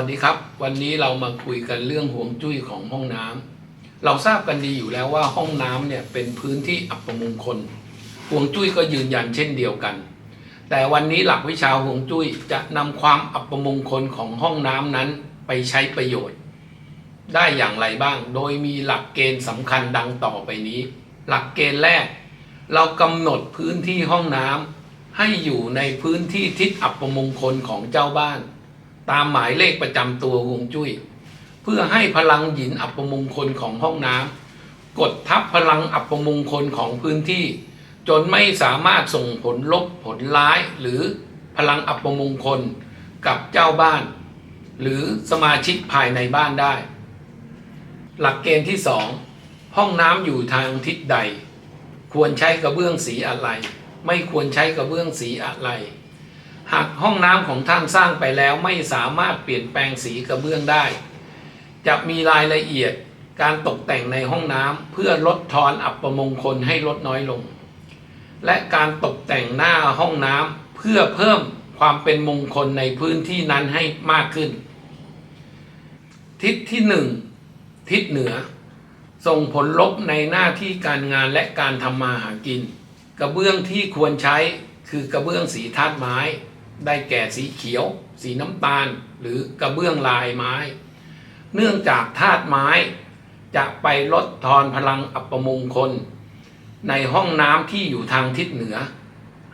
วัสดีครับ วันนี้เรามาคุยกันเรื่องห่วงจุ้ยของห้องน้ำเราทราบกันดีอยู่แล้วว่าห้องน้ำเนี่ยเป็นพื้นที่อัปมงคลห่วงจุ้ยก็ยืนยันเช่นเดียวกัน แต่วันนี้หลักวิชาห่วงจุ้ยจะนำความอัปมงคลของห้องน้ำนั้นไปใช้ประโยชน์ ได้อย่างไรบ้าง โดยมีหลักเกณฑ์สำคัญดังต่อไปนี้ หลักเกณฑ์แรก เรากำหนดพื้นที่ห้องน้ำให้อยู่ในพื้นที่ทิศอัปมงคลของเจ้าบ้าน ตามหมายเลขประจำตัวฮวงจุ้ย เพื่อให้พลังหยินอัปมงคลของห้องน้ำกดทับพลังอัปมงคลของพื้นที่ จนไม่สามารถส่งผลลบผลร้ายหรือพลังอัปมงคลกับเจ้าบ้าน หรือสมาชิกภายในบ้านได้ หลักเกณฑ์ที่สองห้องน้ำอยู่ทางทิศใด ควรใช้กระเบื้องสีอะไร ไม่ควรใช้กระเบื้องสีอะไร หากห้องน้ำของท่านสร้างไปแล้วไม่สามารถเปลี่ยนแปลงสีกระเบื้องได้ จะมีรายละเอียดการตกแต่งในห้องน้ำเพื่อลดทอนอัปมงคลให้ลดน้อยลง และการตกแต่งหน้าห้องน้ำเพื่อเพิ่มความเป็นมงคลในพื้นที่นั้นให้มากขึ้น ทิศที่หนึ่งทิศเหนือ ส่งผลลบในหน้าที่การงานและการทำมาหากิน กระเบื้องที่ควรใช้คือกระเบื้องสีธาตุไม้ ได้แก่สีเขียว สีน้ำตาล หรือกระเบื้องลายไม้ เนื่องจากธาตุไม้ จะไปลดทอนพลังอัปมงคล ในห้องน้ำที่อยู่ทางทิศเหนือ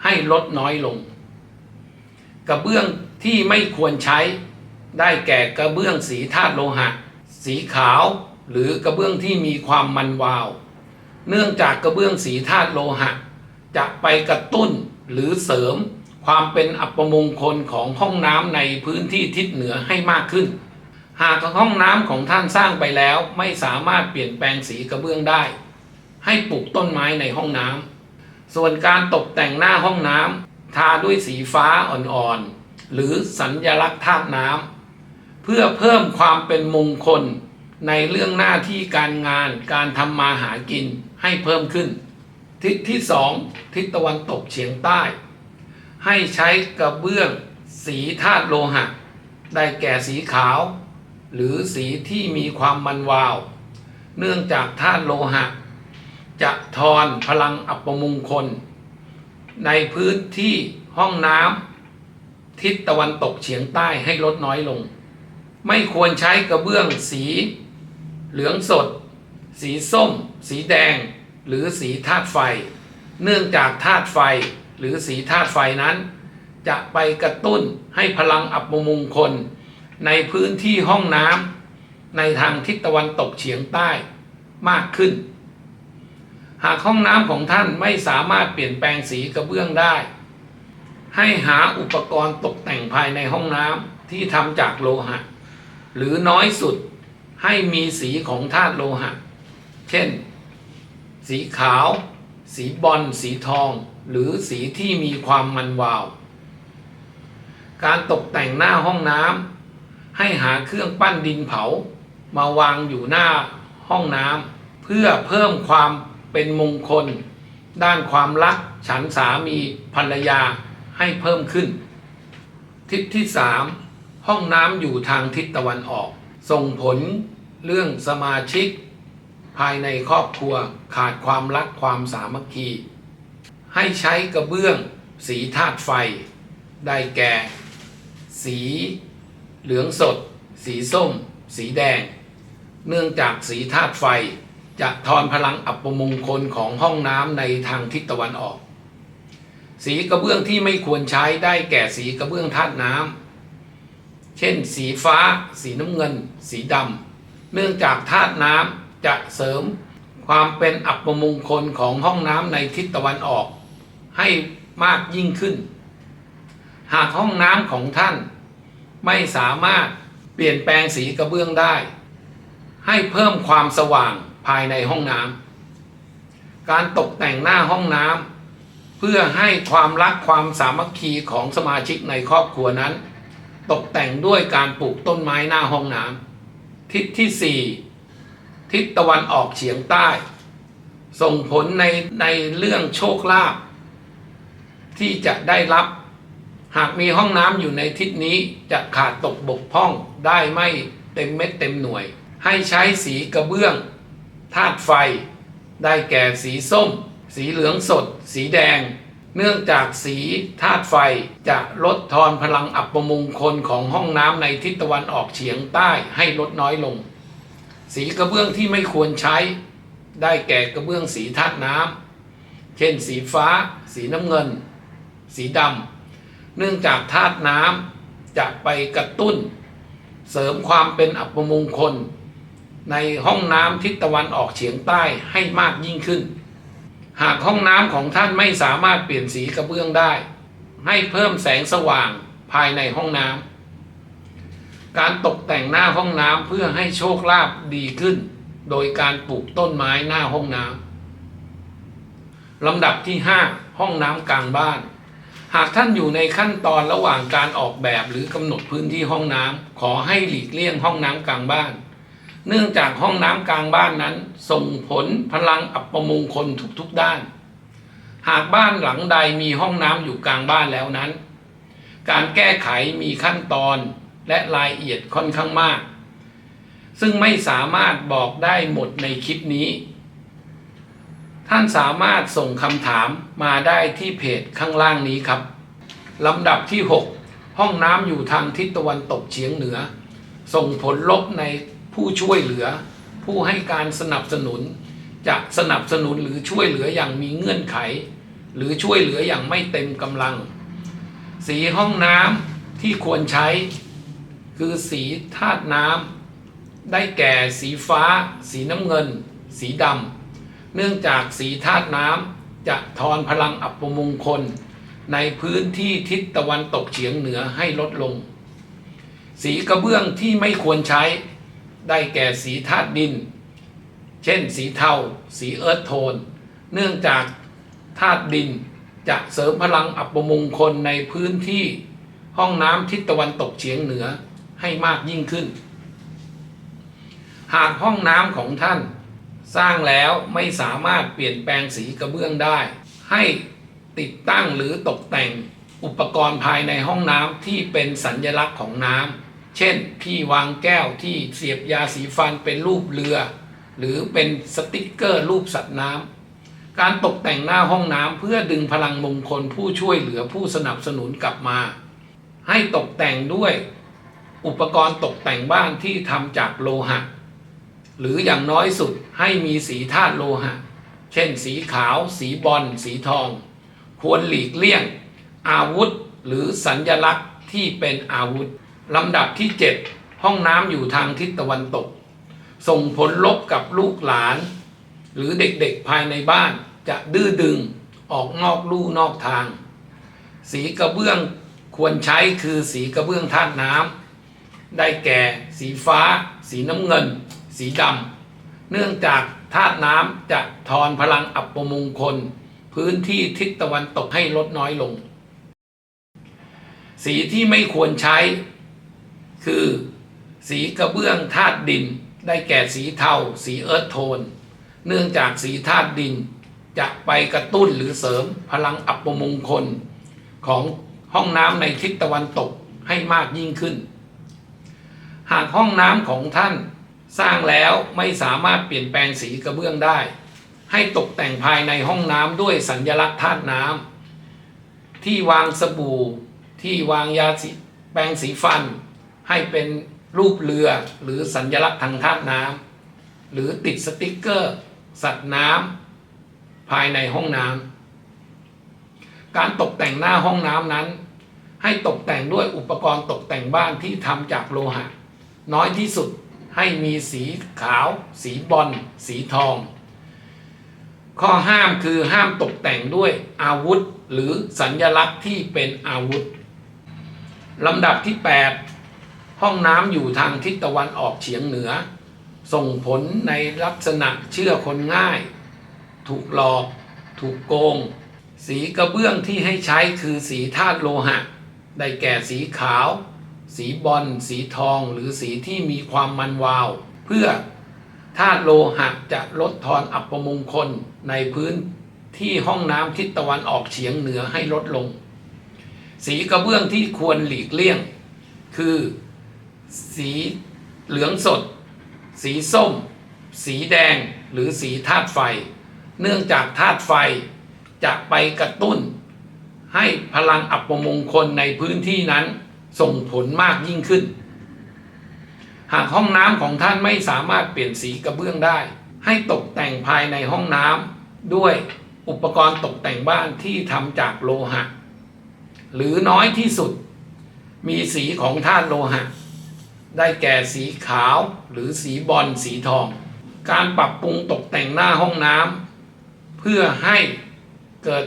ให้ลดน้อยลง กระเบื้องที่ไม่ควรใช้ ได้แก่กระเบื้องสีธาตุโลหะ สีขาว หรือกระเบื้องที่มีความมันวาว เนื่องจากกระเบื้องสีธาตุโลหะ จะไปกระตุ้นหรือเสริม ความเป็นอัปมงคลของห้องน้ำในพื้นที่ทิศเหนือให้มากขึ้น หากห้องน้ำของท่านสร้างไปแล้วไม่สามารถเปลี่ยนแปลงสีกระเบื้องได้ ให้ปลูกต้นไม้ในห้องน้ำส่วนการตกแต่งหน้าห้องน้ำทาด้วยสีฟ้าอ่อนๆ หรือสัญญลักษณ์ธาตุน้ำเพื่อเพิ่มความเป็นมงคลในเรื่องหน้าที่การงานการทำมาหากินให้เพิ่มขึ้น ทิศที่สองทิศตะวันตกเฉียงใต้ ให้ใช้กระเบื้องสีธาตุโลหะ ได้แก่สีขาว หรือสีที่มีความมันวาว เนื่องจากธาตุโลหะ จะทอนพลังอัปมงคล ในพื้นที่ห้องน้ำทิศตะวันตกเฉียงใต้ให้ลดน้อยลง ไม่ควรใช้กระเบื้องสี เหลืองสด สีส้ม สีแดง หรือสีธาตุไฟ เนื่องจากธาตุไฟ รือสีธาตุไฟนั้น จะไปกระตุ้นให้พลังอัปมงคล ในพื้นที่ห้องน้ำในทางทิศตะวันตกเฉียงใต้มากขึ้น หากห้องน้ำของท่านไม่สามารถเปลี่ยนแปลงสีกระเบื้องได้ ให้หาอุปกรณ์ตกแต่งภายในห้องน้ำที่ทำจากโลหะ หรือน้อยสุดให้มีสีของธาตุโลหะ เช่น สีขาว สีบอล สีทอง หรือสีที่มีความมันวาว การตกแต่งหน้าห้องน้ำให้หาเครื่องปั้นดินเผา มาวางอยู่หน้าห้องน้ำเพื่อเพิ่มความเป็นมงคล ด้านความรักฉันสามีภรรยาให้เพิ่มขึ้น ทิศที่สามห้องน้ำอยู่ทางทิศตะวันออก ส่งผลเรื่องสมาชิก ภายในครอบครัวขาดความรักความสามัคคี ให้ใช้กระเบื้องสีธาตุไฟ ได้แก่ สีเหลืองสด สีส้ม สีแดง เนื่องจากสีธาตุไฟจะทอนพลังอัปมงคลของห้องน้ำในทางทิศตะวันออก สีกระเบื้องที่ไม่ควรใช้ได้แก่สีกระเบื้องธาตุน้ำเช่น สีฟ้า สีน้ำเงิน สีดำเนื่องจากธาตุน้ำจะเสริมความเป็นอัปมงคลของห้องน้ำในทิศตะวันออก ให้มากยิ่งขึ้น หากห้องน้ำของท่าน ไม่สามารถเปลี่ยนแปลงสีกระเบื้องได้ ให้เพิ่มความสว่างภายในห้องน้ำการตกแต่งหน้าห้องน้ำเพื่อให้ความรักความสามัคคีของสมาชิกในครอบครัวนั้น ตกแต่งด้วยการปลูกต้นไม้หน้าห้องน้ำทิศที่ 4 ทิศตะวันออกเฉียงใต้ ส่งผลในในเรื่องโชคลาภ ที่จะได้รับ หากมีห้องน้ำอยู่ในทิศนี้จะขาดตกบกพร่องได้ไม่เต็มเม็ดเต็มหน่วย ให้ใช้สีกระเบื้องธาตุไฟ ได้แก่สีส้ม สีเหลืองสด สีแดง เนื่องจากสีธาตุไฟจะลดทอนพลังอัปมงคลของห้องน้ำในทิศตะวันออกเฉียงใต้ให้ลดน้อยลง สีกระเบื้องที่ไม่ควรใช้ ได้แก่กระเบื้องสีธาตุน้ำเช่นสีฟ้า สีน้ำเงิน สีดำเนื่องจากธาตุน้ำจะไปกระตุ้น เสริมความเป็นอัปมงคล ในห้องน้ำทิศตะวันออกเฉียงใต้ให้มากยิ่งขึ้น หากห้องน้ำของท่านไม่สามารถเปลี่ยนสีกระเบื้องได้ ให้เพิ่มแสงสว่างภายในห้องน้ำการตกแต่งหน้าห้องน้ำเพื่อให้โชคลาภดีขึ้น โดยการปลูกต้นไม้หน้าห้องน้ำลำดับที่ 5 ห้องน้ำกลางบ้าน หากท่านอยู่ในขั้นตอนระหว่างการออกแบบหรือกำหนดพื้นที่ห้องน้ำขอให้หลีกเลี่ยงห้องน้ำกลางบ้าน เนื่องจากห้องน้ำกลางบ้านนั้น ส่งผลพลังอัปมงคลทุกๆด้าน หากบ้านหลังใดมีห้องน้ำอยู่กลางบ้านแล้วนั้น การแก้ไขมีขั้นตอนและรายละเอียดค่อนข้างมาก ซึ่งไม่สามารถบอกได้หมดในคลิปนี้ ท่านสามารถส่งคำถามมาได้ที่เพจข้างล่างนี้ครับลำดับที่ 6 ห้องน้ำอยู่ทางทิศตะวันตกเฉียงเหนือ ส่งผลลบในผู้ช่วยเหลือ ผู้ให้การสนับสนุน จะสนับสนุนหรือช่วยเหลืออย่างมีเงื่อนไข หรือช่วยเหลืออย่างไม่เต็มกำลัง สีห้องน้ำที่ควรใช้ คือสีธาตุน้ำได้แก่สีฟ้า สีน้ำเงิน สีดำ เนื่องจากสีธาตุน้ำจะทอนพลังอัปมงคล ในพื้นที่ทิศตะวันตกเฉียงเหนือให้ลดลง สีกระเบื้องที่ไม่ควรใช้ ได้แก่สีธาตุดิน เช่น สีเทา สีเอิร์ธโทน เนื่องจากธาตุดินจะเสริมพลังอัปมงคลในพื้นที่ห้องน้ำทิศตะวันตกเฉียงเหนือให้มากยิ่งขึ้น หากห้องน้ำของท่าน สร้างแล้วไม่สามารถเปลี่ยนแปลงสีกระเบื้องได้ ให้ติดตั้งหรือตกแต่งอุปกรณ์ภายในห้องน้ำที่เป็นสัญลักษณ์ของน้ำเช่น ที่วางแก้วที่เสียบยาสีฟันเป็นรูปเรือ หรือเป็นสติกเกอร์รูปสัตว์น้ำการตกแต่งหน้าห้องน้ำเพื่อดึงพลังมงคลผู้ช่วยเหลือผู้สนับสนุนกลับมา ให้ตกแต่งด้วย อุปกรณ์ตกแต่งบ้านที่ทำจากโลหะ หรืออย่างน้อยสุดให้มีสีธาตุโลหะ เช่นสีขาว สีบอลสีทอง ควรหลีกเลี่ยง อาวุธหรือสัญญลักษณ์ที่เป็นอาวุธลำดับที่ 7 ห้องน้ำอยู่ทางทิศตะวันตก ส่งผลลบกับลูกหลาน หรือเด็กๆภายในบ้านจะดื้อดึงออกนอกลู่นอกทาง สีกระเบื้องควรใช้คือสีกระเบื้องธาตุน้ำได้แก่ สีฟ้า สีน้ำเงิน สีดำเนื่องจากธาตุน้ำจะทอนพลังอัปมงคล พื้นที่ทิศตะวันตกให้ลดน้อยลง สีที่ไม่ควรใช้ คือ สีกระเบื้องธาตุดิน ได้แก่สีเทาสีเอิร์ธโทน เนื่องจากสีธาตุดิน จะไปกระตุ้นหรือเสริมพลังอัปมงคล ของห้องน้ำในทิศตะวันตกให้มากยิ่งขึ้น หากห้องน้ำของท่าน สร้างแล้วไม่สามารถเปลี่ยนแปลงสีกระเบื้องได้ ให้ตกแต่งภายในห้องน้ำด้วยสัญลักษณ์ธาตุน้ำที่วางสบู่ ที่วางยาสีแปรงสีฟัน ให้เป็นรูปเรือหรือสัญลักษณ์ทางธาตุน้ำหรือติดสติกเกอร์ สัตว์น้ำภายในห้องน้ำการตกแต่งหน้าห้องน้ำนั้น ให้ตกแต่งด้วยอุปกรณ์ตกแต่งบ้านที่ทำจากโลหะ น้อยที่สุด ให้มีสีขาว สีบอลสีทอง ข้อห้ามคือห้ามตกแต่งด้วยอาวุธหรือสัญญลักษณ์ที่เป็นอาวุธลำดับที่ 8 ห้องน้ำอยู่ทางทิศตะวันออกเฉียงเหนือ ส่งผลในลักษณะเชื่อคนง่าย ถูกหลอก ถูกโกง สีกระเบื้องที่ให้ใช้คือสีธาตุโลหะ ได้แก่สีขาว สีบอลสีทองหรือสีที่มีความมันวาว เพื่อธาตุโลหะจะลดทอนอัปมงคลในพื้นที่ห้องน้ำทิศตะวันออกเฉียงเหนือให้ลดลง สีกระเบื้องที่ควรหลีกเลี่ยง คือ สีเหลืองสด สีส้ม สีแดงหรือสีธาตุไฟ เนื่องจากธาตุไฟจะไปกระตุ้น ให้พลังอัปมงคลในพื้นที่นั้น ส่งผลมากยิ่งขึ้น หากห้องน้ำของท่านไม่สามารถเปลี่ยนสีกระเบื้องได้ ให้ตกแต่งภายในห้องน้ำด้วยอุปกรณ์ตกแต่งบ้านที่ทำจากโลหะ หรือน้อยที่สุด มีสีของธาตุโลหะ ได้แก่สีขาวหรือสีบอลสีทอง การปรับปรุงตกแต่งหน้าห้องน้ำเพื่อให้เกิด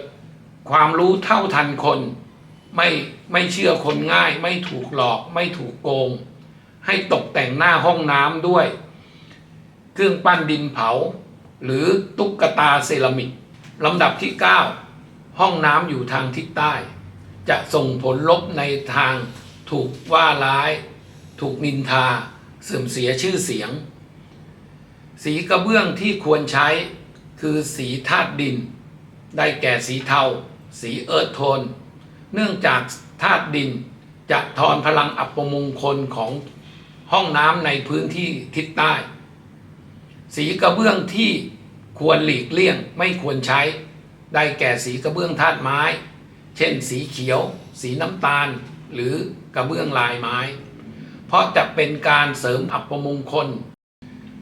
ความรู้เท่าทันคน ไม่ ไม่เชื่อคนง่าย ไม่ถูกหลอก ไม่ถูกโกง ให้ตกแต่งหน้าห้องน้ำด้วย เครื่องปั้นดินเผา หรือตุ๊กตาเซรามิกลำดับที่ 9 ห้องน้ำอยู่ทางทิศใต้ จะส่งผลลบในทางถูกว่าร้าย ถูกนินทา เสื่อมเสียชื่อเสียง สีกระเบื้องที่ควรใช้คือสีธาตุดิน ได้แก่สีเทา สีเอิร์ธโทน เนื่องจาก ธาตุดินจะทอนพลังอัปมงคลของห้องน้ำในพื้นที่ทิศใต้ สีกระเบื้องที่ควรหลีกเลี่ยงไม่ควรใช้ ได้แก่สีกระเบื้องธาตุไม้ เช่น สีเขียว สีน้ำตาล หรือกระเบื้องลายไม้ เพราะจะเป็นการเสริมอัปมงคล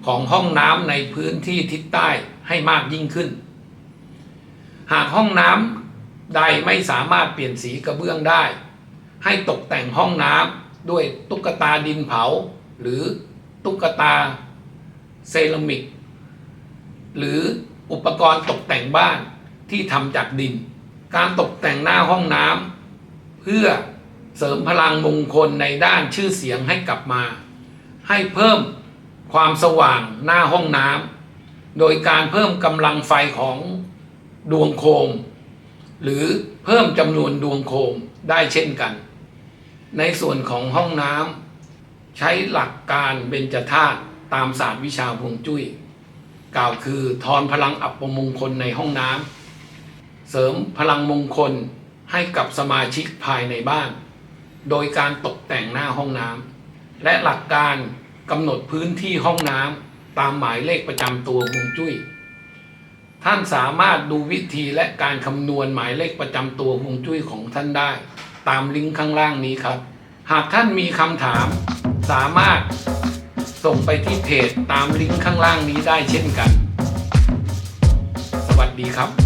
ของห้องน้ำในพื้นที่ทิศใต้ให้มากยิ่งขึ้น หากห้องน้ำใดไม่สามารถเปลี่ยนสีกระเบื้องได้ ให้ตกแต่งห้องน้ำด้วยตุ๊กตาดินเผา หรือตุ๊กตาเซรามิก หรืออุปกรณ์ตกแต่งบ้านที่ทำจากดิน การตกแต่งหน้าห้องน้ำเพื่อเสริมพลังมงคลในด้านชื่อเสียงให้กลับมา ให้เพิ่มความสว่างหน้าห้องน้ำโดยการเพิ่มกำลังไฟของดวงโคม หรือเพิ่มจำนวนดวงโคมได้เช่นกัน ในส่วนของห้องน้ำใช้หลักการเบญจธาตุตามศาสตร์วิชาฮวงจุ้ย กล่าวคือทอนพลังอัปมงคลในห้องน้ำเสริมพลังมงคลให้กับสมาชิกภายในบ้าน โดยการตกแต่งหน้าห้องน้ำและหลักการกำหนดพื้นที่ห้องน้ำตามหมายเลขประจำตัวฮวงจุ้ย ท่านสามารถดูวิธีและการคำนวณหมายเลขประจำตัวฮวงจุ้ยของท่านได้ ตามลิงก์ข้างล่างนี้ครับ หากท่านมีคำถาม สามารถส่งไปที่เพจตามลิงก์ข้างล่างนี้ได้เช่นกัน สวัสดีครับ